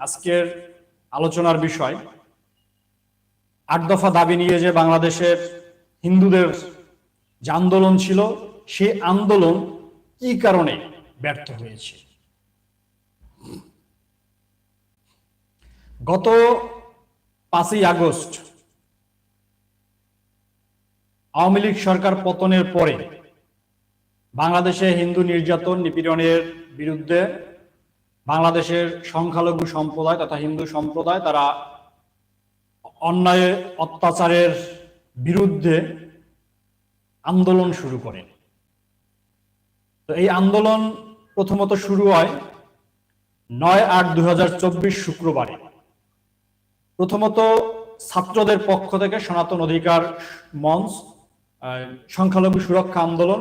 আজকের আলোচনার বিষয়, আট দফা দাবি নিয়ে যে বাংলাদেশের হিন্দুদের যে আন্দোলন ছিল, সে আন্দোলন কি কারণে ব্যর্থ হয়েছে? গত পাঁচই আগস্ট আওয়ামী লীগ সরকার পতনের পরে বাংলাদেশে হিন্দু নির্যাতন নিপীড়নের বিরুদ্ধে বাংলাদেশের সংখ্যালঘু সম্প্রদায় তথা হিন্দু সম্প্রদায় তারা অন্যায় অত্যাচারের বিরুদ্ধে আন্দোলন শুরু করেন তো এই আন্দোলন প্রথমত শুরু হয় নয় আট দুই শুক্রবারে। প্রথমত ছাত্রদের পক্ষ থেকে সনাতন অধিকার মঞ্চ সংখ্যালঘু সুরক্ষা আন্দোলন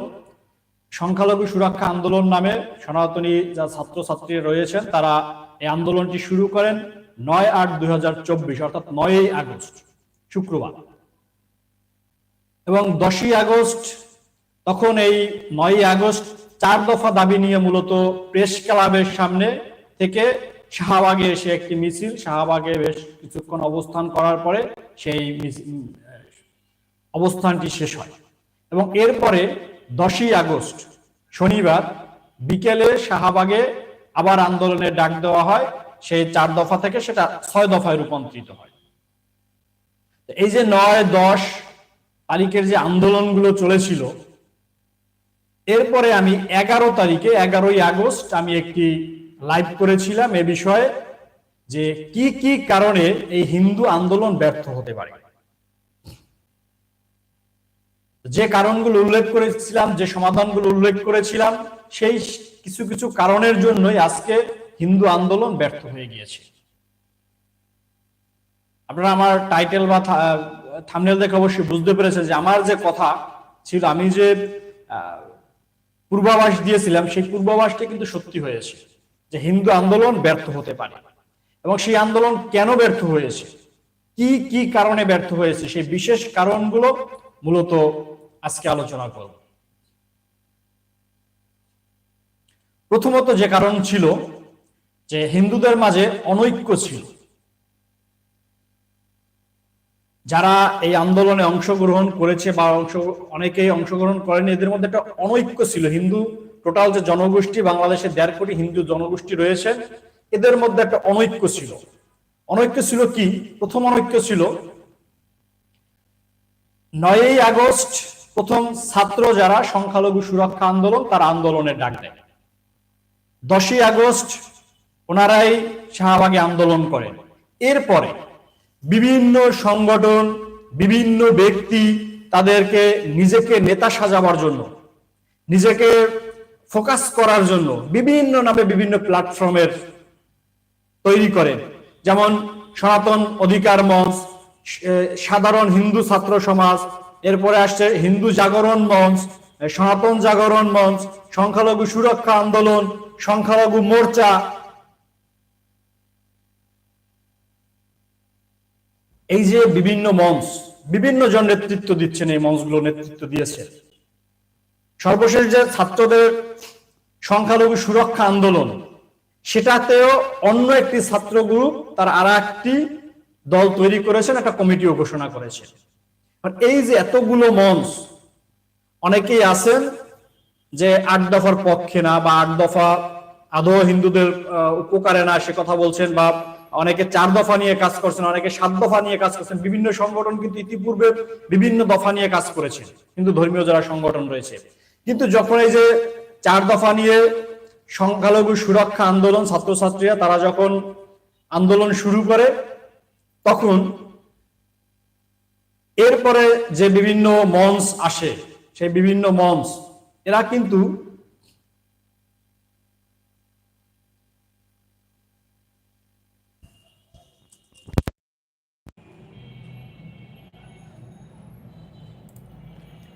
সংখ্যালঘু সুরক্ষা আন্দোলন নামে সনাতনী যা ছাত্রছাত্রী রয়েছেন, তারা এই আন্দোলনটি শুরু করেন নয় আট দুই হাজার চব্বিশ, অর্থাৎ নয়ই আগস্ট, শুক্রবার। এবং দশই আগস্ট, তখন এই নয়ই আগস্ট চার দফা দাবি নিয়ে মূলত প্রেস ক্লাবের সামনে থেকে শাহবাগে এসে একটি মিছিল, শাহবাগে বেশ কিছুক্ষণ অবস্থান করার পরে সেই অবস্থানটি শেষ হয়। এবং এরপরে দশই আগস্ট, শনিবার বিকেলে শাহবাগে আবার আন্দোলনের ডাক দেওয়া হয়, সেই চার দফা থেকে সেটা ছয় দফায় রূপান্তরিত হয়। এই যে নয়, দশ তারিখের যে আন্দোলনগুলো চলেছিল, এরপরে আমি এগারো তারিখে, এগারোই আগস্ট আমি একটি লাইভ করেছিলাম এ বিষয়ে যে কি কি কারণে এই হিন্দু আন্দোলন ব্যর্থ হতে পারে। যে কারণগুলো উল্লেখ করেছিলাম, যে সমাধানগুলো উল্লেখ করেছিলাম, সেই কিছু কিছু কারণের জন্যই আজকে হিন্দু আন্দোলন ব্যর্থ হয়ে গিয়েছে। আপনারা আমার টাইটেল বা থামনেল দেখে অবশ্যই বুঝতে পেরেছেন যে আমার যে কথা ছিল, আমি যে পূর্বাভাস দিয়েছিলাম, সেই পূর্বাভাসটা কিন্তু সত্যি হয়েছে যে হিন্দু আন্দোলন ব্যর্থ হতে পারে। এবং সেই আন্দোলন কেন ব্যর্থ হয়েছে? কি কি কারণে ব্যর্থ হয়েছে? সেই বিশেষ কারণগুলো মূলত আজকে আলোচনা করব। প্রথমত যে কারণ ছিল যে হিন্দুদের মাঝে অনৈক্য ছিল। যারা এই আন্দোলনে অংশগ্রহণ করেছে বা অংশ, অনেকেই অংশগ্রহণ করেনি, এদের মধ্যে একটা অনৈক্য ছিল। হিন্দু, টোটাল যে জনগোষ্ঠী, বাংলাদেশে দেড় কোটি হিন্দু জনগোষ্ঠী রয়েছে, এদের মধ্যে একটা অনৈক্য ছিল। অনৈক্য ছিল কি? প্রথম অনৈক্য ছিল, নয়ই আগস্ট প্রথম ছাত্র যারা সংখ্যালঘু সুরক্ষা আন্দোলন, তার আন্দোলনের ডাক দেয়। দশই আগস্ট ওনারাই শাহবাগে আন্দোলন করেন। এরপরে বিভিন্ন সংগঠন, বিভিন্ন ব্যক্তি তাদেরকে নিজেকে নেতা সাজাবার জন্য, নিজেকে ফোকাস করার জন্য বিভিন্ন নামে বিভিন্ন প্ল্যাটফর্মের তৈরি করেন যেমন সনাতন অধিকার মঞ্চ সাধারণ হিন্দু ছাত্র সমাজ এরপরে আসছে হিন্দু জাগরণ মঞ্চ সনাতন জাগরণ মঞ্চ, সংখ্যালঘু সুরক্ষা আন্দোলন, সংখ্যালঘু মোর্চা। এই যে বিভিন্ন মঞ্চ, বিভিন্ন জন নেতৃত্ব দিচ্ছেন এই মঞ্চগুলো নেতৃত্ব দিয়েছে। সর্বশেষ যে ছাত্রদের সংখ্যালঘু সুরক্ষা আন্দোলন, সেটাতেও অন্য একটি ছাত্র গ্রুপ তার আর একটি দল তৈরি করেছেন, একটা কমিটিও ঘোষণা করেছে আর এই যে এতগুলো মঞ্চ, অনেকেই আছেন যে আট দফার পক্ষে না বা আট দফা আদৌ হিন্দুদের উপকারে না, সে কথা বলছেন বা অনেকে চার দফা নিয়ে কাজ করছেন, অনেকে সাত দফা নিয়ে কাজ করছেন। বিভিন্ন সংগঠন কিন্তু ইতিপূর্বে বিভিন্ন দফা নিয়ে কাজ করেছে। কিন্তু ধর্মীয় যারা সংগঠন রয়েছে। কিন্তু যখন এই যে চার দফা নিয়ে সংখ্যালঘু সুরক্ষা আন্দোলন ছাত্রছাত্রীরা, তারা যখন আন্দোলন শুরু করে, তখন এরপরে যে বিভিন্ন মঞ্চ আসে, সেই বিভিন্ন মঞ্চ এরা কিন্তু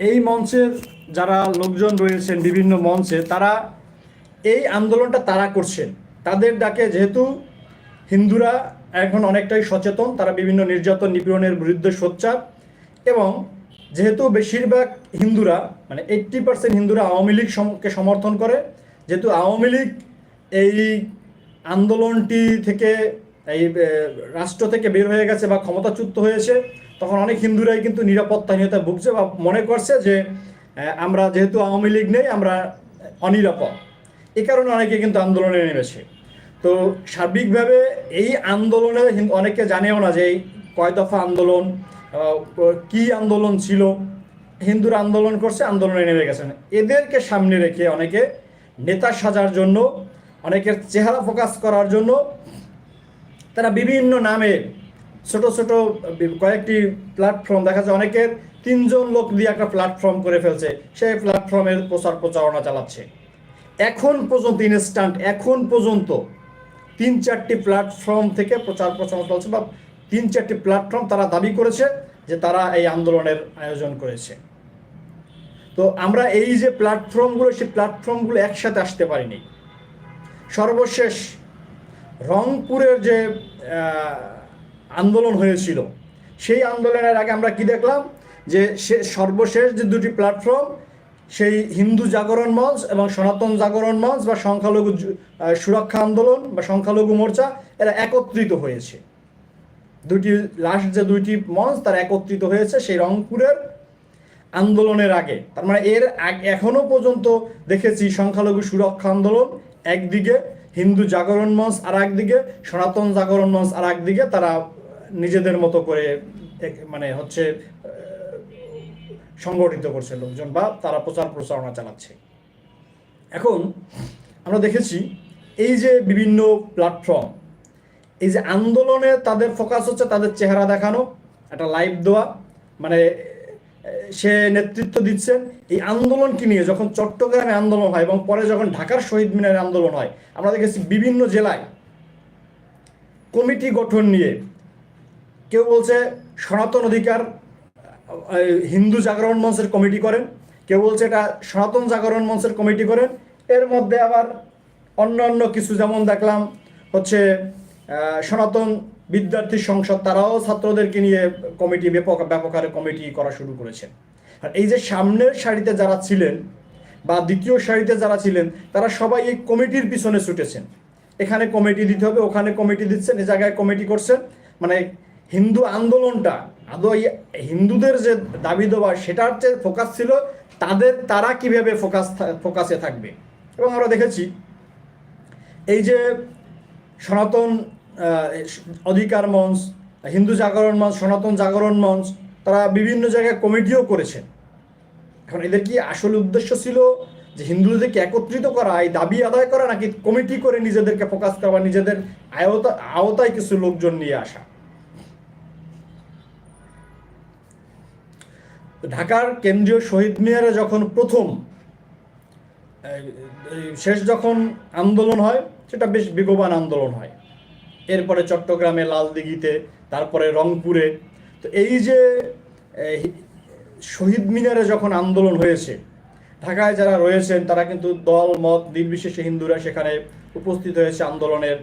এই মঞ্চের যারা লোকজন রয়েছেন, বিভিন্ন মঞ্চে, তারা এই আন্দোলনটা তারা করছেন। তাদের ডাকে যেহেতু হিন্দুরা এখন অনেকটাই সচেতন, তারা বিভিন্ন নির্যাতন নিপীড়নের বিরুদ্ধে সোচ্চার এবং যেহেতু বেশিরভাগ হিন্দুরা মানে এইট্টি পার্সেন্ট হিন্দুরা আওয়ামী লীগ সমকে সমর্থন করে, যেহেতু আওয়ামী লীগ এই আন্দোলনটি থেকে, এই রাষ্ট্র থেকে বের হয়ে গেছে বা ক্ষমতাচ্যুত হয়েছে, তখন অনেক হিন্দুরাই কিন্তু নিরাপত্তাহীনতা ভুগছে বা মনে করছে যে আমরা যেহেতু আওয়ামী লীগ নেই, আমরা অনিরাপদ। এ কারণে অনেকে কিন্তু আন্দোলনে নেমেছে। তো সার্বিকভাবে এই আন্দোলনে অনেকে জানেও না যে কয় দফা আন্দোলন কি আন্দোলন ছিল? হিন্দুরা আন্দোলন করছে, আন্দোলনে নেমে গেছেন এদেরকে সামনে রেখে অনেকে নেতা সাজার জন্য, অনেকের চেহারা ফোকাস করার জন্য তারা বিভিন্ন নামে ছোট ছোট কয়েকটি প্ল্যাটফর্ম দেখা যায় অনেকের তিনজন লোক দিয়ে একটা প্ল্যাটফর্ম করে ফেলছে। সেই প্ল্যাটফর্মের প্রচার প্রচারণা চালাচ্ছে। এখন পর্যন্ত ইনস্ট্যান্ট এখন পর্যন্ত তিন চারটি প্ল্যাটফর্ম থেকে প্রচার প্রচারণা চলছে বা তিন চারটি প্ল্যাটফর্ম তারা দাবি করেছে। যে তারা এই আন্দোলনের আয়োজন করেছে। তো আমরা এই যে প্ল্যাটফর্মগুলো, সেই প্ল্যাটফর্মগুলো একসাথে আসতে পারিনি। সর্বশেষ রংপুরের যে আন্দোলন হয়েছিল, সেই আন্দোলনের আগে আমরা কি দেখলাম? যে সে, সর্বশেষ যে দুটি প্ল্যাটফর্ম, সেই হিন্দু জাগরণ মঞ্চ এবং সনাতন জাগরণ মঞ্চ বা সংখ্যালঘু সুরক্ষা আন্দোলন বা সংখ্যালঘু মোর্চা, এরা একত্রিত হয়েছে। দুটি লাস্ট যে দুইটি মঞ্চ তারা একত্রিত হয়েছে সেই রংপুরের আন্দোলনের আগে। তার মানে এর এখনও পর্যন্ত দেখেছি সংখ্যালঘু সুরক্ষা আন্দোলন একদিকে, হিন্দু জাগরণ মঞ্চ আর একদিকে, সনাতন জাগরণ মঞ্চ আর একদিকে তারা নিজেদের মতো করে মানে হচ্ছে সংগঠিত করছে লোকজন বা তারা প্রচার প্রচারণা চালাচ্ছে। এখন আমরা দেখেছি এই যে বিভিন্ন প্ল্যাটফর্ম এই যে আন্দোলনে তাদের ফোকাস হচ্ছে তাদের চেহারা দেখানো, একটা লাইভ দেওয়া মানে সে নেতৃত্ব দিচ্ছেন। এই আন্দোলনকে নিয়ে? যখন চট্টগ্রামে আন্দোলন হয় এবং পরে যখন ঢাকার শহীদ মিনারে আন্দোলন হয়, আমরা দেখেছি বিভিন্ন জেলায় কমিটি গঠন নিয়ে কেউ বলছে সনাতন অধিকার হিন্দু জাগরণ মঞ্চের কমিটি করেন, কেউ বলছে এটা সনাতন জাগরণ মঞ্চের কমিটি করেন। এর মধ্যে আবার অন্য অন্য কিছু, যেমন দেখলাম হচ্ছে সনাতন বিদ্যার্থী সংসদ তারাও ছাত্রদেরকে নিয়ে কমিটি, ব্যাপক ব্যাপক কমিটি করা শুরু করেছেন আর এই যে সামনের সারিতে যারা ছিলেন বা দ্বিতীয় সারিতে যারা ছিলেন, তারা সবাই এই কমিটির পিছনে ছুটেছেন। এখানে কমিটি দিতে হবে, ওখানে কমিটি দিচ্ছেন, এ জায়গায় কমিটি করছেন। মানে হিন্দু আন্দোলনটা, আদৌ হিন্দুদের যে দাবি দেওয়া, সেটার যে ফোকাস ছিল, তাদের, তারা কীভাবে ফোকাস ফোকাসে থাকবে? এবং আমরা দেখেছি, এই যে সনাতন অধিকার মঞ্চ, হিন্দু জাগরণ মঞ্চ, সনাতন জাগরণ মঞ্চ, তারা বিভিন্ন জায়গায় কমিটিও করেছেন। এখন এদের কি আসল উদ্দেশ্য ছিল যে হিন্দুদেরকে একত্রিত করা, এই দাবি আদায় করা, নাকি কমিটি করে নিজেদেরকে ফোকাস করা নিজেদের আয়তা, আওতায় কিছু লোকজন নিয়ে আসা? ঢাকার কেন্দ্রীয় শহীদ মিনারে যখন প্রথম শেষ যখন আন্দোলন হয় সেটা বেশ বেগবান আন্দোলন হয়। এরপরে চট্টগ্রামে লালদিঘিতে, তারপরে রংপুরে। তো এই যে শহীদ মিনারে যখন আন্দোলন হয়েছে, ঢাকায় যারা রয়েছেন, তারা কিন্তু দল, মত নির্বিশেষে হিন্দুরা সেখানে উপস্থিত হয়েছে আন্দোলনের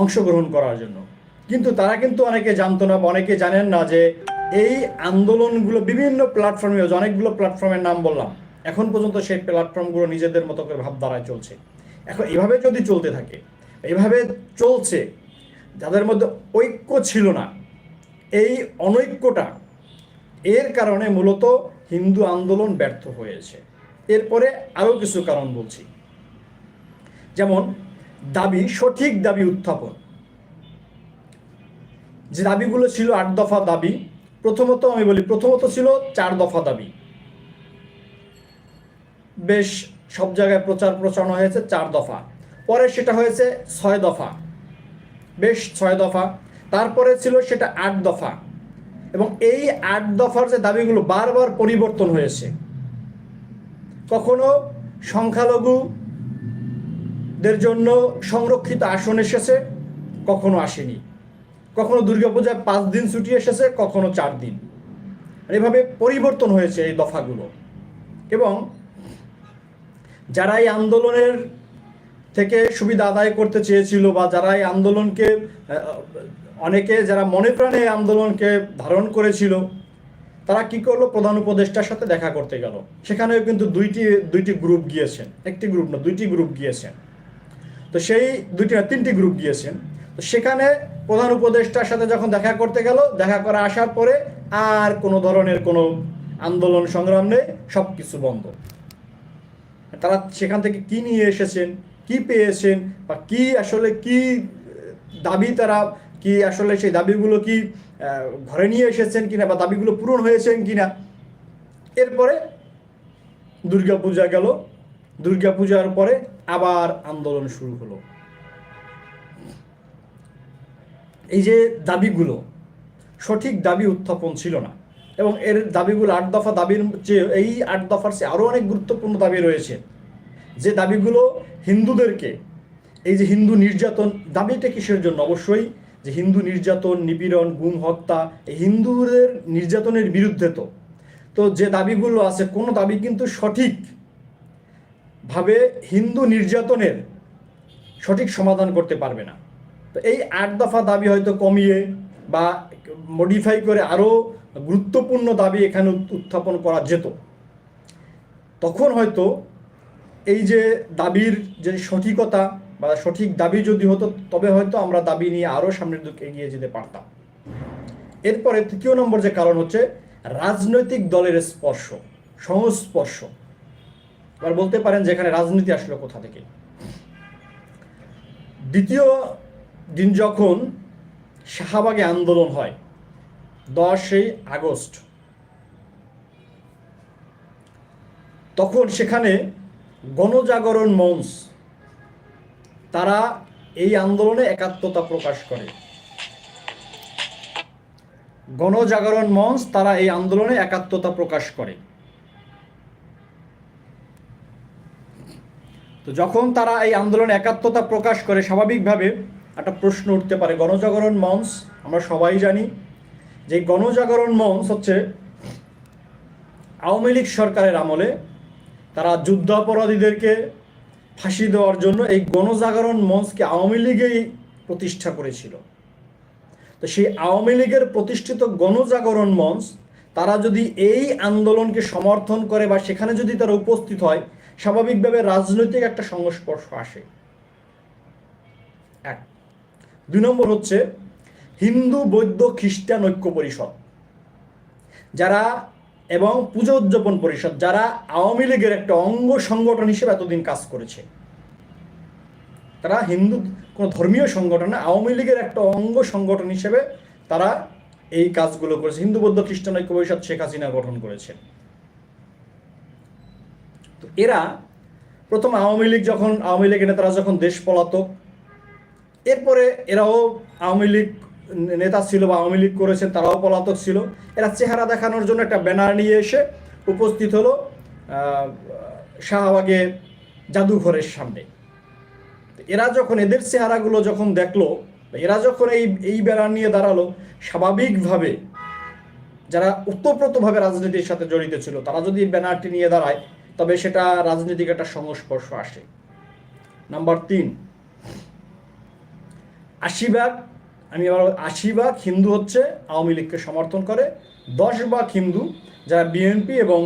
অংশগ্রহণ করার জন্য। কিন্তু তারা কিন্তু অনেকে জানতো না অনেকে জানেন না যে এই আন্দোলনগুলো বিভিন্ন প্ল্যাটফর্মে অনেকগুলো প্ল্যাটফর্মের নাম বললাম। এখন পর্যন্ত সেই প্ল্যাটফর্মগুলো নিজেদের মতো করে ভাবধারায় চলছে। এখন এভাবে যদি চলতে থাকে, এভাবে চলছে, যাদের মধ্যে ঐক্য ছিল না, এই অনৈক্যটা, এর কারণে মূলত হিন্দু আন্দোলন ব্যর্থ হয়েছে। এরপরে আরও কিছু কারণ বলছি। যেমন, দাবি, সঠিক দাবি উত্থাপন। যে দাবিগুলো ছিল আট দফা দাবি, প্রথমত আমি বলি, প্রথমত ছিল চার দফা দাবি। বেশ সব জায়গায় প্রচার প্রচারণা হয়েছে চার দফা। পরে সেটা হয়েছে ছয় দফা। বেশ ছয় দফা। তারপরে ছিল সেটা আট দফা। এবং এই আট দফার যে দাবিগুলো বারবার পরিবর্তন হয়েছে। কখনো সংখ্যালঘুদের জন্য সংরক্ষিত আসন এসেছে, কখনো আসেনি। কখনো দুর্গাপূজায় পাঁচ দিন ছুটি এসেছে, কখনো চার দিন। এভাবে পরিবর্তন হয়েছে এই দফাগুলো। এবং যারা এই আন্দোলনের থেকে সুবিধা আদায় করতে চেয়েছিল বা যারা এই আন্দোলনকে অনেকে যারা মনে প্রাণে আন্দোলনকে ধারণ করেছিল, তারা কি করল? প্রধান উপদেষ্টার সাথে দেখা করতে গেল। সেখানেও কিন্তু দুইটি দুইটি গ্রুপ গিয়েছেন। একটি গ্রুপ না, দুইটি গ্রুপ গিয়েছেন। তো সেই দুইটি না, তিনটি গ্রুপ গিয়েছেন। তো সেখানে প্রধান উপদেষ্টার সাথে যখন দেখা করতে গেল, দেখা করে আসার পরে আর কোনো ধরনের কোনো আন্দোলন সংগ্রাম নেই সব কিছু বন্ধ। তারা সেখান থেকে কি নিয়ে এসেছেন, কি পেয়েছেন বা কি আসলে কি দাবি তারা, কি আসলে সেই দাবিগুলো কি ঘরে নিয়ে এসেছেন কিনা বা দাবিগুলো পূরণ হয়েছেন কিনা। এরপরে দুর্গা পূজা গেল। দুর্গা পূজার পরে আবার আন্দোলন শুরু হলো। এই যে দাবিগুলো, সঠিক দাবি উত্থাপন ছিল না। এবং এর দাবিগুলো আট দফা দাবির চেয়ে এই আট দফার চেয়ে আরও অনেক গুরুত্বপূর্ণ দাবি রয়েছে। যে দাবিগুলো হিন্দুদেরকে, এই যে হিন্দু নির্যাতন, দাবিটা কিসের জন্য? অবশ্যই যে হিন্দু নির্যাতন, নিপীড়ন, গুম, হত্যা হিন্দুদের নির্যাতনের বিরুদ্ধে তো। তো যে দাবিগুলো আছে, কোনো দাবি কিন্তু সঠিক ভাবে হিন্দু নির্যাতনের সঠিক সমাধান করতে পারবে না। তো এই আট দফা দাবি হয়তো কমিয়ে বা মডিফাই করে আরও গুরুত্বপূর্ণ দাবি এখানে উত্থাপন করা যেত। তখন হয়তো এই যে দাবির যে সঠিকতা বা সঠিক দাবি যদি হতো, তবে হয়তো আমরা দাবি নিয়ে আরও সামনের দিকে এগিয়ে যেতে পারতাম। এরপরে তৃতীয় নম্বর যে কারণ হচ্ছে রাজনৈতিক দলের স্পর্শ, সংস্পর্শ। এবার বলতে পারেন যে এখানে রাজনীতি আসলো কোথা থেকে। দ্বিতীয় দিন যখন শাহবাগে আন্দোলন হয় দশই আগস্ট। তখন সেখানে গণজাগরণ মঞ্চ, তারা এই আন্দোলনে একাত্মতা প্রকাশ করে। গণজাগরণ মঞ্চ, তারা এই আন্দোলনে একাত্মতা প্রকাশ করে। তো যখন তারা এই আন্দোলনে একাত্মতা প্রকাশ করে, স্বাভাবিকভাবে একটা প্রশ্ন উঠতে পারে, গণজাগরণ মঞ্চ, আমরা সবাই জানি যে গণজাগরণ মঞ্চ হচ্ছে আওয়ামী লীগ সরকারের আমলে তারা যুদ্ধাপরাধীদেরকে ফাঁসি দেওয়ার জন্য এই গণজাগরণ মঞ্চকে আওয়ামী লীগেই প্রতিষ্ঠা করেছিল। তো সেই আওয়ামী লীগের প্রতিষ্ঠিত গণজাগরণ মঞ্চ, তারা যদি এই আন্দোলনকে সমর্থন করে বা সেখানে যদি তারা উপস্থিত হয়, স্বাভাবিকভাবে রাজনৈতিক একটা সংস্পর্শ আসে। এক। দুই নম্বর হচ্ছে হিন্দু, বৌদ্ধ, খ্রিস্টান ঐক্য পরিষদ। যারা এবং পুজো উদযাপন পরিষদ, যারা আওয়ামী লীগের একটা অঙ্গ সংগঠন হিসেবে এতদিন কাজ করেছে। তারা হিন্দু, কোনো ধর্মীয় সংগঠন না, আওয়ামী লীগের একটা অঙ্গ সংগঠন হিসেবে তারা এই কাজগুলো করেছে। হিন্দু, বৌদ্ধ, খ্রিস্টান ঐক্য পরিষদ শেখ হাসিনা গঠন করেছে। তো এরা প্রথম আওয়ামী লীগ যখন, আওয়ামী লীগের নেতারা যখন দেশ পলাতক, এরপরে এরাও আওয়ামী লীগ নেতা ছিল বা আওয়ামী লীগ করেছেন, তারাও পলাতক ছিল। এরা চেহারা দেখানোর জন্য একটা ব্যানার নিয়ে এসে উপস্থিত হলো শাহবাগে জাদুঘরের সামনে। এরা যখন এদের চেহারাগুলো যখন দেখল, এরা যখন এই এই ব্যানার নিয়ে দাঁড়াল, স্বাভাবিকভাবে যারা ওতপ্রোতভাবে রাজনীতির সাথে জড়িত ছিল, তারা যদি ব্যানারটি নিয়ে দাঁড়ায়, তবে সেটা রাজনীতিক একটা সংস্পর্শ আসে। নাম্বার তিন আশি ভাগ আমি আবার আশি ভাগ হিন্দু হচ্ছে, আওয়ামী লীগকে সমর্থন করে। দশ ভাগ হিন্দু যারা বিএনপি এবং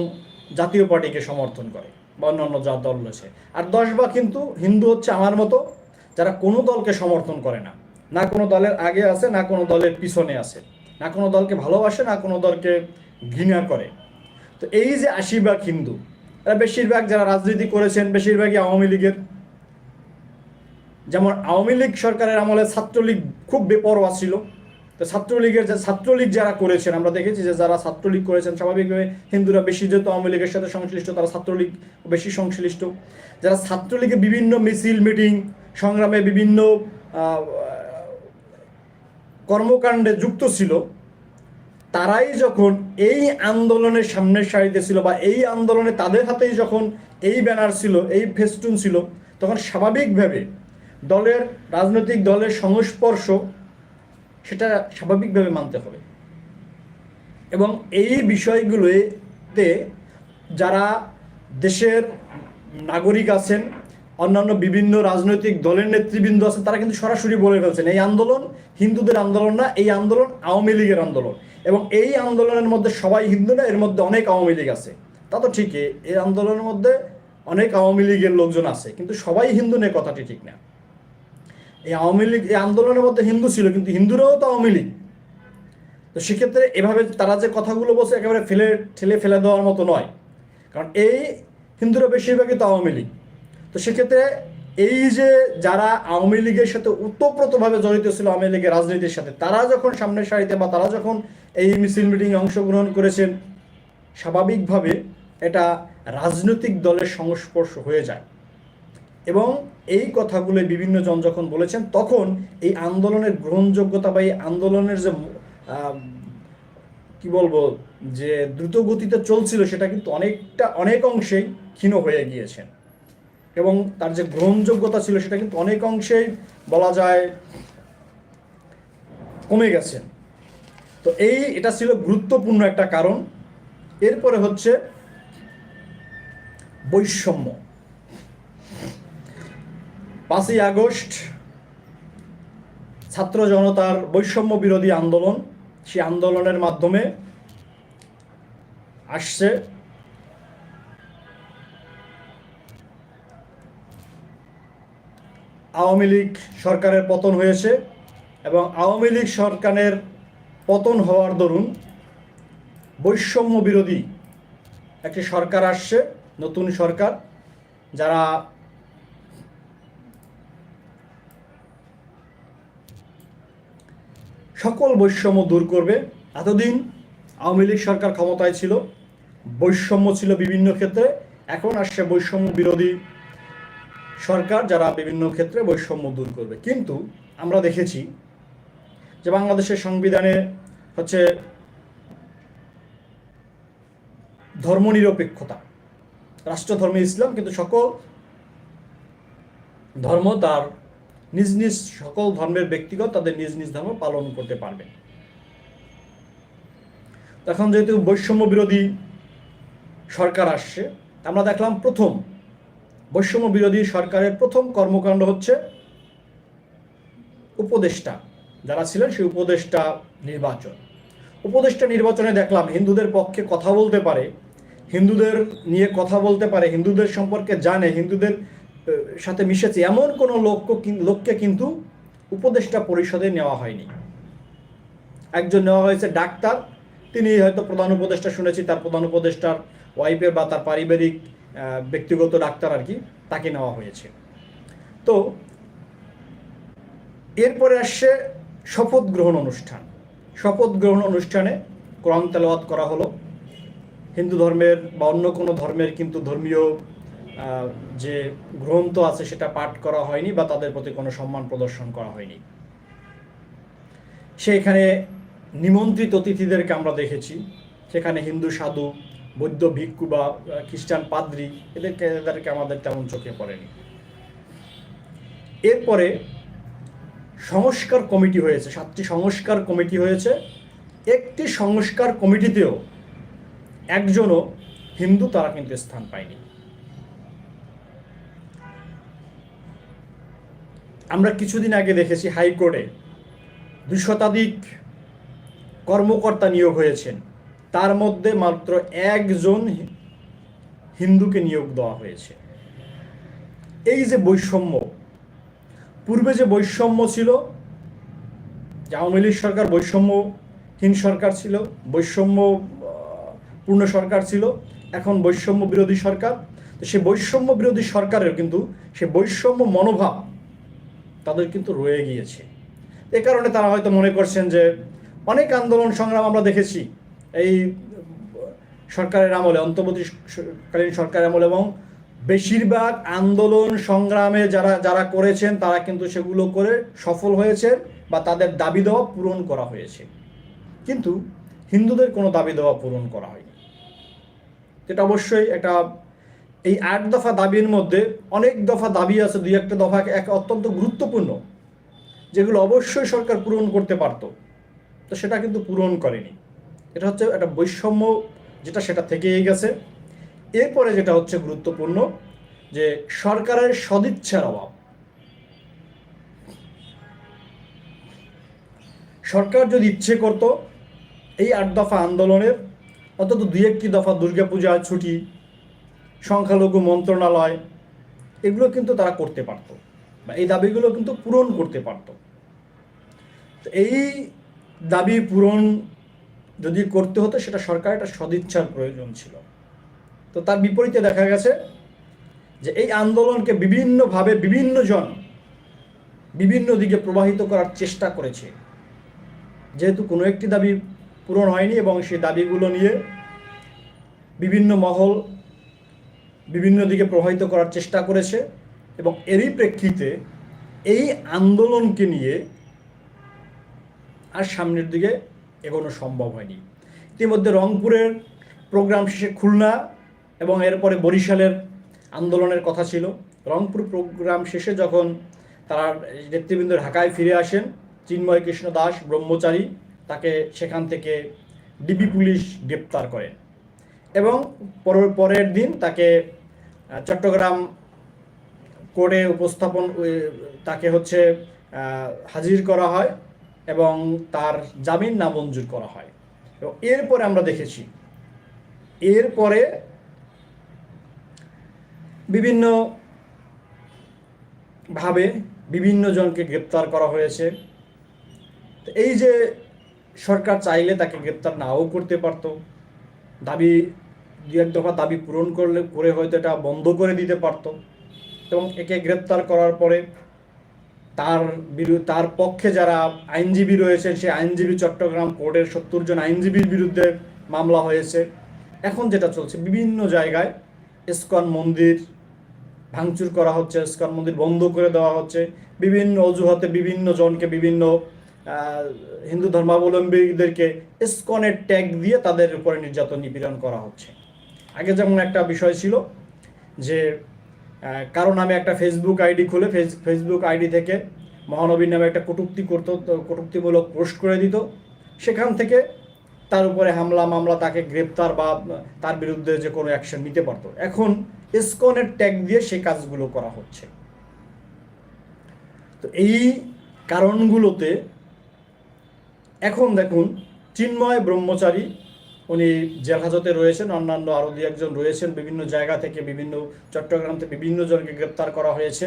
জাতীয় পার্টিকে সমর্থন করে বা অন্যান্য যা দল রয়েছে। আর দশ ভাগ কিন্তু হিন্দু হচ্ছে আমার মতো, যারা কোনো দলকে সমর্থন করে না। না কোনো দলের আগে আছে, না কোনো দলের পিছনে আছে। না কোনো দলকে ভালোবাসে, না কোনো দলকে ঘৃণা করে। তো এই যে আশি ভাগ হিন্দু, এরা বেশিরভাগ যারা রাজনীতি করেছেন, বেশিরভাগই আওয়ামী লীগের। যেমন আওয়ামী লীগ সরকারের আমলে ছাত্রলীগ খুব বেপরোয়া ছিল। তো ছাত্রলীগের যে ছাত্রলীগ যারা করেছেন, আমরা দেখেছি যে যারা ছাত্রলীগ করেছেন, স্বাভাবিকভাবে হিন্দুরা বেশি যেহেতু আওয়ামী লীগের সাথে সংশ্লিষ্ট, তারা ছাত্রলীগ বেশি সংশ্লিষ্ট। যারা ছাত্রলীগে বিভিন্ন মিছিল, মিটিং, সংগ্রামে বিভিন্ন কর্মকাণ্ডে যুক্ত ছিল, তারাই যখন এই আন্দোলনের সামনের সারিতে ছিল বা এই আন্দোলনে তাদের হাতেই যখন এই ব্যানার ছিল, এই ফেস্টুন ছিল, তখন স্বাভাবিকভাবে দলের, রাজনৈতিক দলের সংস্পর্শ সেটা স্বাভাবিকভাবে মানতে হবে। এবং এই বিষয়গুলোতে যারা দেশের নাগরিক আছেন, অন্যান্য বিভিন্ন রাজনৈতিক দলের নেতৃবৃন্দ আছেন, তারা কিন্তু সরাসরি বলে ফেলছেন, এই আন্দোলন হিন্দুদের আন্দোলন না, এই আন্দোলন আওয়ামী লীগের আন্দোলন। এবং এই আন্দোলনের মধ্যে সবাই হিন্দু না, এর মধ্যে অনেক আওয়ামী লীগ আছে। তা তো ঠিকই, এই আন্দোলনের মধ্যে অনেক আওয়ামী লীগের লোকজন আছে, কিন্তু সবাই হিন্দু নেই কথাটি ঠিক না। এই আওয়ামী লীগ, এই আন্দোলনের মধ্যে হিন্দু ছিল, কিন্তু হিন্দুরাও তো আওয়ামী লীগ। তো সেক্ষেত্রে এভাবে তারা যে কথাগুলো বলছে একেবারে ফেলে, ঠেলে ফেলে দেওয়ার মতো নয়। কারণ এই হিন্দুরা বেশিরভাগই তো আওয়ামী লীগ। তো সেক্ষেত্রে এই যে যারা আওয়ামী লীগের সাথে ওতপ্রোতভাবে জড়িত ছিল আওয়ামী লীগের রাজনীতির সাথে, তারা যখন সামনের সারিতে বা তারা যখন এই মিছিল মিটিংয়ে অংশগ্রহণ করেছেন, স্বাভাবিকভাবে এটা রাজনৈতিক দলের সংস্পর্শ হয়ে যায়। এবং এই কথাগুলো বিভিন্ন জন যখন বলেছেন, তখন এই আন্দোলনের গ্রহণযোগ্যতা বা এই আন্দোলনের যে কি বলব, যে দ্রুত গতিতে চলছিল, সেটা কিন্তু অনেকটা, অনেক অংশেই ক্ষীণ হয়ে গিয়েছেন এবং তার যে গ্রহণযোগ্যতা ছিল, সেটা কিন্তু অনেক অংশেই বলা যায় কমে গেছে। তো এই, এটা ছিল গুরুত্বপূর্ণ একটা কারণ। এরপরে হচ্ছে বৈষম্য। পাঁচই আগস্ট ছাত্র জনতার বৈষম্য বিরোধী আন্দোলন, সেই আন্দোলনের মাধ্যমে আসছে আওয়ামী লীগ সরকারের পতন হয়েছে এবং আওয়ামী লীগ সরকারের পতন হওয়ার দরুন বৈষম্য বিরোধী একটি সরকার আসছে, নতুন সরকার, যারা সকল বৈষম্য দূর করবে। এতদিন আওয়ামী লীগ সরকার ক্ষমতায় ছিল, বৈষম্য ছিল বিভিন্ন ক্ষেত্রে। এখন আসছে বৈষম্য বিরোধী সরকার যারা বিভিন্ন ক্ষেত্রে বৈষম্য দূর করবে। কিন্তু আমরা দেখেছি যে বাংলাদেশের সংবিধানে হচ্ছে ধর্মনিরপেক্ষতা। রাষ্ট্র ধর্মে ইসলাম, কিন্তু সকল ধর্ম তার নিজ নিজ সকল ধর্মের ব্যক্তিগত তাদের নিজ নিজ ধর্ম পালন করতে পারবে এখন যেহেতু বৈষম্য বিরোধী সরকার আসছে আমরা দেখলাম প্রথম, বৈষম্য বিরোধী সরকারের প্রথম কর্মকাণ্ড হচ্ছে উপদেষ্টা যারা ছিলেন সেই উপদেষ্টা নির্বাচন। উপদেষ্টা নির্বাচনে দেখলাম হিন্দুদের পক্ষে কথা বলতে পারে, হিন্দুদের নিয়ে কথা বলতে পারে, হিন্দুদের সম্পর্কে জানে, হিন্দুদের সাথে মিশেছে। এমন কোনো কিন- লোককে কিন্তু উপদেষ্টা পরিষদে নেওয়া হয়নি। একজন নেওয়া হয়েছে ডাক্তার, তিনি হয়তো প্রধান উপদেষ্টা শুনেছি, তার প্রধান উপদেষ্টার ওয়াইফের বা তার পারিবারিক ব্যক্তিগত ডাক্তার আর কি তাকে নেওয়া হয়েছে। তো এরপরে আসছে শপথ গ্রহণ অনুষ্ঠান। শপথ গ্রহণ অনুষ্ঠানে কোরআন তেলাওয়াত করা হলো। হিন্দু ধর্মের বা অন্য কোনো ধর্মের কিন্তু ধর্মীয় যে গ্রন্থ আছে সেটা পাঠ করা হয়নি বা তাদের প্রতি কোনো সম্মান প্রদর্শন করা হয়নি। সেখানে নিমন্ত্রিত অতিথিদেরকে আমরা দেখেছি। সেখানে হিন্দু, সাধু, বৌদ্ধ, ভিক্ষু বা খ্রিস্টান, পাদ্রী, এদেরকে এদেরকে আমাদের তেমন চোখে পড়েনি। এরপরে সংস্কার কমিটি হয়েছে, সাতটি সংস্কার কমিটি হয়েছে। একটি সংস্কার কমিটিতেও একজনও হিন্দু তারা কিন্তু স্থান পায়নি। আমরা কিছুদিন আগে দেখেছি হাইকোর্টে দুই শতাধিক কর্মকর্তা নিয়োগ হয়েছেন। তার মধ্যে মাত্র একজন হিন্দুকে নিয়োগ দেওয়া হয়েছে। এই যে বৈষম্য, পূর্বে যে বৈষম্য ছিল আওয়ামী লীগ সরকার বৈষম্যহীন সরকার ছিল, বৈষম্য পূর্ণ সরকার ছিল, এখন বৈষম্য বিরোধী সরকার। তো বৈষম্য বিরোধী সরকারের কিন্তু সে বৈষম্য মনোভাব তাদের কিন্তু রয়ে গিয়েছে। এ কারণে তারা হয়তো মনে করছেন যে অনেক আন্দোলন সংগ্রাম আমরা দেখেছি। এই সরকারের আমলে অন্তর্বর্তীকালীন সরকারের আমলে এবং বেশিরভাগ আন্দোলন সংগ্রামে যারা যারা করেছেন, তারা কিন্তু সেগুলো করে সফল হয়েছে বা তাদের দাবি দেওয়া পূরণ করা হয়েছে। কিন্তু হিন্দুদের কোনো দাবি দেওয়া পূরণ করা হয়নি। যেটা অবশ্যই একটা এই আট দফা দাবির মধ্যে অনেক দফা দাবি আছে, দুই একটা দফা এক অত্যন্ত গুরুত্বপূর্ণ, যেগুলো অবশ্যই সরকার পূরণ করতে পারতো। তো সেটা কিন্তু পূরণ করেনি। এটা হচ্ছে একটা বৈষম্য যেটা সেটা থেকেই গেছে। এরপরে যেটা হচ্ছে গুরুত্বপূর্ণ, যে সরকারের সদিচ্ছার অভাব। সরকার যদি ইচ্ছে করত এই আট দফা আন্দোলনের, অন্তত দুই একটি দফা দুর্গাপূজা ছুটি সংখ্যালঘু মন্ত্রণালয়, এগুলো কিন্তু তারা করতে পারত বা এই দাবিগুলো কিন্তু পূরণ করতে পারত। এই দাবি পূরণ যদি করতে হতো, সেটা সরকার একটা সদিচ্ছার প্রয়োজন ছিল। তো তার বিপরীতে দেখা গেছে যে এই আন্দোলনকে বিভিন্নভাবে বিভিন্ন জন বিভিন্ন দিকে প্রবাহিত করার চেষ্টা করেছে। যেহেতু কোনো একটি দাবি পূরণ হয়নি এবং সেই দাবিগুলো নিয়ে বিভিন্ন মহল বিভিন্ন দিকে প্রভাবিত করার চেষ্টা করেছে এবং এরই প্রেক্ষিতে এই আন্দোলনকে নিয়ে আর সামনের দিকে এগোনো সম্ভব হয়নি। ইতিমধ্যে রংপুরের প্রোগ্রাম শেষে খুলনা এবং এরপরে বরিশালের আন্দোলনের কথা ছিল। রংপুর প্রোগ্রাম শেষে যখন তারা নেতৃবৃন্দ ঢাকায় ফিরে আসেন, চিন্ময় কৃষ্ণ দাস ব্রহ্মচারী তাকে সেখান থেকে ডিবি পুলিশ গ্রেপ্তার করেন। এবং পরের দিন তাকে চট্টগ্রাম কোর্টে উপস্থাপন তাকে হচ্ছে হাজির করা হয় এবং তার জামিন নামঞ্জুর করা হয়। এবং এরপরে আমরা দেখেছি, এরপরে বিভিন্ন ভাবে বিভিন্ন জনকে গ্রেপ্তার করা হয়েছে। এই যে সরকার চাইলে তাকে গ্রেপ্তার নাও করতে পারতো, দাবি দু এক দফা দাবি পূরণ করলে, করে হয়তো এটা বন্ধ করে দিতে পারতো। এবং একে গ্রেপ্তার করার পরে তার বিরু, তার পক্ষে যারা আইনজীবী রয়েছেন, সেই আইনজীবী চট্টগ্রাম কোর্টের সত্তর জন আইনজীবীর বিরুদ্ধে মামলা হয়েছে। এখন যেটা চলছে, বিভিন্ন জায়গায় ইস্কন মন্দির ভাঙচুর করা হচ্ছে, ইস্কন মন্দির বন্ধ করে দেওয়া হচ্ছে। বিভিন্ন অজুহাতে বিভিন্ন জনকে, বিভিন্ন হিন্দু ধর্মাবলম্বীদেরকে ইস্কনের ট্যাগ দিয়ে তাদের উপরে নির্যাতন নিপীড়ন করা হচ্ছে। আগে যেমন একটা বিষয় ছিল যে কারও নামে একটা ফেসবুক আইডি খুলে ফেস- ফেসবুক আইডি থেকে মহানবীর নামে একটা কটূক্তি করতো কটূক্তিমূলক পোস্ট করে দিত। সেখান থেকে তার উপরে হামলা, মামলা, তাকে গ্রেপ্তার বা তার বিরুদ্ধে যে কোনো অ্যাকশন নিতে পারতো। এখন ইসকনের ট্যাগ দিয়ে সে কাজগুলো করা হচ্ছে। তো এই কারণগুলোতে এখন দেখুন, চিন্ময় ব্রহ্মচারী উনি জেল হাজতে রয়েছেন, অন্যান্য আরও দু একজন রয়েছেন, বিভিন্ন জায়গা থেকে বিভিন্ন চট্টগ্রাম থেকে বিভিন্ন জনকে গ্রেপ্তার করা হয়েছে,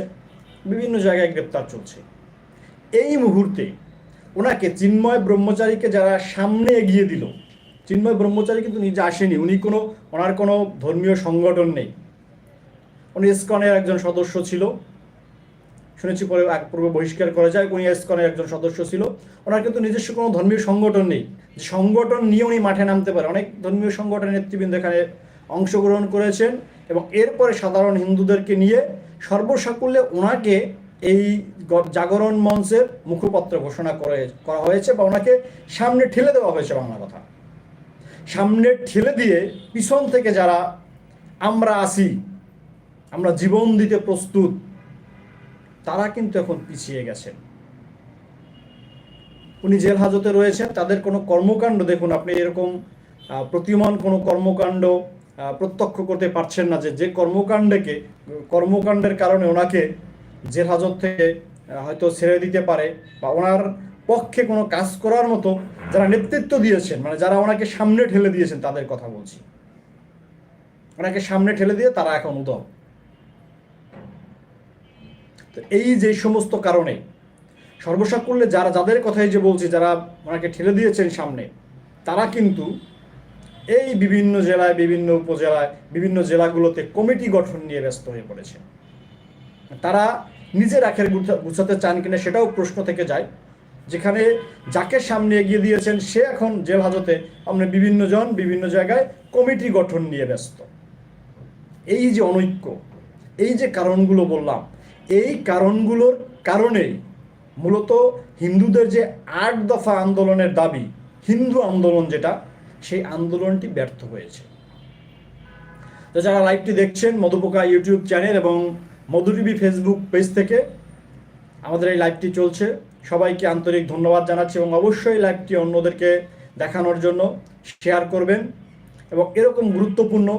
বিভিন্ন জায়গায় গ্রেপ্তার চলছে। এই মুহূর্তে ওনাকে চিন্ময় ব্রহ্মচারীকে যারা সামনে এগিয়ে দিল, চিন্ময় ব্রহ্মচারী কিন্তু নিজে আসেনি, উনি কোনো, ওনার কোনো ধর্মীয় সংগঠন নেই। উনি ইসকনের একজন সদস্য ছিল শুনেছি পরে পূর্বে বহিষ্কার করা যায়, উনি ইসকনের একজন সদস্য ছিল। ওনার কিন্তু নিজস্ব কোনো ধর্মীয় সংগঠন নেই। সংগঠন নিয়ে উনি মাঠে নামতে পারে। অনেক ধর্মীয় সংগঠনের নেতৃবৃন্দ এখানে অংশগ্রহণ করেছেন এবং এরপরে সাধারণ হিন্দুদেরকে নিয়ে সর্বসাকুল্যে ওনাকে এই জাগরণ মঞ্চের মুখপাত্র ঘোষণা করে, করা হয়েছে বা ওনাকে সামনে ঠেলে দেওয়া হয়েছে বাংলা কথা। সামনে ঠেলে দিয়ে পিছন থেকে যারা আমরা আসি আমরা জীবন দিতে প্রস্তুত তারা কিন্তু এখন পিছিয়ে গেছেন উনি জেল হাজতে রয়েছেন, তাদের কোনো কর্মকাণ্ড দেখুন, আপনি এরকম প্রতিমান কোনো কর্মকাণ্ড প্রত্যক্ষ করতে পারছেন না যে যে কর্মকাণ্ডকে, কর্মকাণ্ডের কারণে ওনাকে জেল হাজত থেকে হয়তো ছেড়ে দিতে পারে বা ওনার পক্ষে কোনো কাজ করার মতো যারা নেতৃত্ব দিয়েছেন মানে যারা ওনাকে সামনে ঠেলে দিয়েছেন, তাদের কথা বলছি। ওনাকে সামনে ঠেলে দিয়ে তারা এখন উদম তো এই যে সমস্ত কারণে সর্বসাকুল্যে যারা, যাদের কথাই যে বলছি, যারা ওনাকে ঠেলে দিয়েছেন সামনে, তারা কিন্তু এই বিভিন্ন জেলায়, বিভিন্ন উপজেলায়, বিভিন্ন জেলাগুলোতে কমিটি গঠন নিয়ে ব্যস্ত হয়ে পড়েছে। তারা নিজের আখের গুছাতে চান কিনা সেটাও প্রশ্ন থেকে যায়। যেখানে যাকে সামনে এগিয়ে দিয়েছেন, সে এখন জেল হাজতে আমরা বিভিন্ন জন, বিভিন্ন জায়গায় কমিটি গঠন নিয়ে ব্যস্ত। এই যে অনৈক্য, এই যে কারণগুলো বললাম এই কারণগুলোর কারণেই মূলত হিন্দুদের যে আট দফা আন্দোলনের দাবি, হিন্দু আন্দোলন যেটা, সেই আন্দোলনটি ব্যর্থ হয়েছে। তো যারা লাইভটি দেখছেন, মধুপোকা ইউটিউব চ্যানেল এবং মধু টিভি ফেসবুক পেজ থেকে, আমাদের এই লাইভটি চলছে। সবাইকে আন্তরিক ধন্যবাদ জানাচ্ছি এবং অবশ্যই লাইভটি অন্যদেরকে দেখানোর জন্য শেয়ার করবেন এবং এরকম গুরুত্বপূর্ণ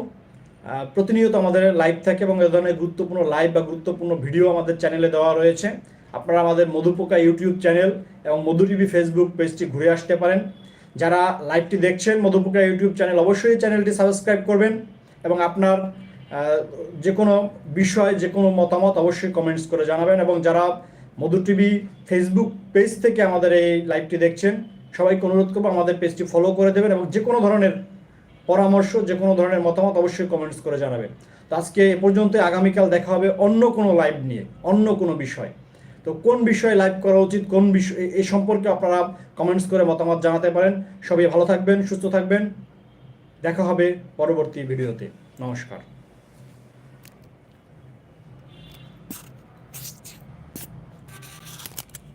প্রতিনিয়ত আমাদের লাইভ থাকে এবং এ ধরনের গুরুত্বপূর্ণ লাইভ বা গুরুত্বপূর্ণ ভিডিও আমাদের চ্যানেলে দেওয়া রয়েছে। আপনারা আমাদের মধুপোকা ইউটিউব চ্যানেল এবং মধু টিভি ফেসবুক পেজটি ঘুরে আসতে পারেন। যারা লাইভটি দেখছেন মধুপোকা ইউটিউব চ্যানেল অবশ্যই চ্যানেলটি সাবস্ক্রাইব করবেন এবং আপনার যে কোনো বিষয়, যে কোনো মতামত অবশ্যই কমেন্টস করে জানাবেন এবং যারা মধু টিভি ফেসবুক পেজ থেকে আমাদের এই লাইভটি দেখছেন, সবাইকে অনুরোধ করব আমাদের পেজটি ফলো করে দেবেন এবং যে কোনো ধরনের পরামর্শ যে কোনো ধরনের মতামত অবশ্যই কমেন্টস করে জানাবেন। তো আজকে এ পর্যন্ত আগামীকাল দেখা হবে অন্য কোনো লাইভ নিয়ে, অন্য কোনো বিষয়। তো কোন বিষয়ে লাইভ করা উচিত, কোন বিষয়, এ সম্পর্কে আপনারা কমেন্টস করে মতামত জানাতে পারেন। সবাই ভালো থাকবেন, সুস্থ থাকবেন। দেখা হবে পরবর্তী ভিডিওতে নমস্কার।